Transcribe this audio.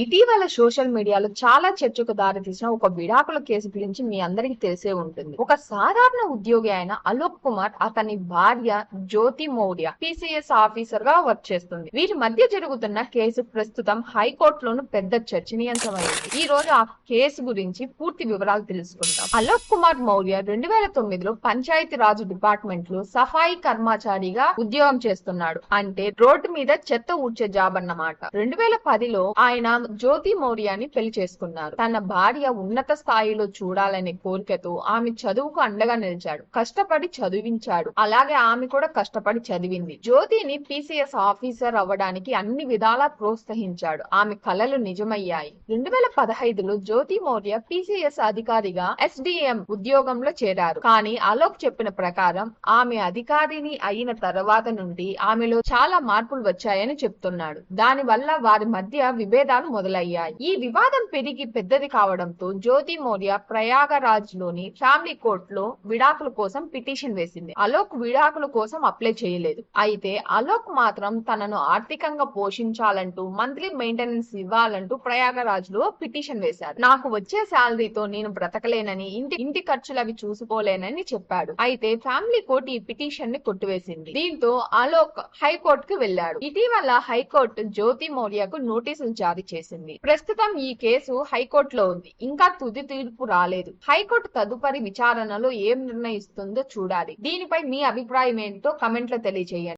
ఇటీవల సోషల్ మీడియాలో చాలా చర్చకు దారితీసిన ఒక విడాకుల కేసు గురించి మీ అందరికీ తెలిసే ఉంటుంది. ఒక సాధారణ ఉద్యోగి అయిన అలోక్ కుమార్ అతని భార్య జ్యోతి మౌర్య పిసిఎస్ ఆఫీసర్గా వర్క్ చేస్తుంది. వీరి మధ్య జరుగుతున్న కేసు ప్రస్తుతం హైకోర్టులోను పెద్ద చర్చనీయాంశమైంది. ఈ రోజు ఆ కేసు గురించి పూర్తి వివరాలు తెలుసుకుందాం. అలోక్ కుమార్ మౌర్య రెండు వేల తొమ్మిదిలో పంచాయతీ రాజు డిపార్ట్మెంట్లో సఫాయి కర్మచారిగా ఉద్యోగం చేస్తున్నాడు. అంటే రోడ్డు మీద చెత్త ఊడ్చే జాబ్ అన్నమాట. రెండు వేల పదిలో ఆయన జ్యోతి మౌర్యాని పెళ్ళి చేసుకున్నారు. తన భార్య ఉన్నత స్థాయిలో చూడాలనే కోరికతో ఆమె చదువుకు అండగా నిలిచాడు. కష్టపడి చదివించాడు. అలాగే ఆమె కూడా కష్టపడి చదివింది. జ్యోతిని పిసిఎస్ ఆఫీసర్ అవ్వడానికి అన్ని విధాలా ప్రోత్సహించాడు. ఆమె కలలు నిజమయ్యాయి. రెండు వేల పదహైదులో జ్యోతి మౌర్య పిసిఎస్ అధికారిగా ఎస్డిఎం ఉద్యోగంలో చేరారు. కానీ అలోక్ చెప్పిన ప్రకారం ఆమె అధికారిని అయిన తర్వాత నుండి ఆమెలో చాలా మార్పులు వచ్చాయని చెప్తున్నాడు. దాని వల్ల వారి మధ్య విభేదాలు మొదలయ్యాయి. ఈ వివాదం పెరిగి పెద్దది కావడంతో జ్యోతి మౌర్య ప్రయాగరాజ్లోని ఫ్యామిలీ కోర్ట్లో విడాకుల కోసం పిటిషన్ వేసింది. అలోక్ విడాకుల కోసం అప్లై చేయలేదు. అయితే అలోక్ మాత్రం తనను ఆర్థికంగా పోషించాలంటూ మంత్లీ మెయింటెనెన్స్ ఇవ్వాలంటూ ప్రయాగరాజ్లో పిటిషన్ వేశారు. నాకు వచ్చే శాలరీతో నేను బ్రతకలేనని ఇంటి ఇంటి ఖర్చులు అవి చూసుకోలేనని చెప్పాడు. అయితే ఫ్యామిలీ కోర్టు ఈ పిటిషన్ని కొట్టివేసింది. దీంతో అలోక్ హైకోర్టు కు వెళ్ళాడు ఇటీవల హైకోర్టు జ్యోతి మౌర్యకు నోటీసులు జారీ చేసింది. ప్రస్తుతం ఈ కేసు హైకోర్టులో ఉంది. ఇంకా తుది తీర్పు రాలేదు. హైకోర్టు తదుపరి విచారణలో ఏం నిర్ణయిస్తుందో చూడాలి. దీనిపై మీ అభిప్రాయం ఏంటో కమెంట్లో తెలియజేయండి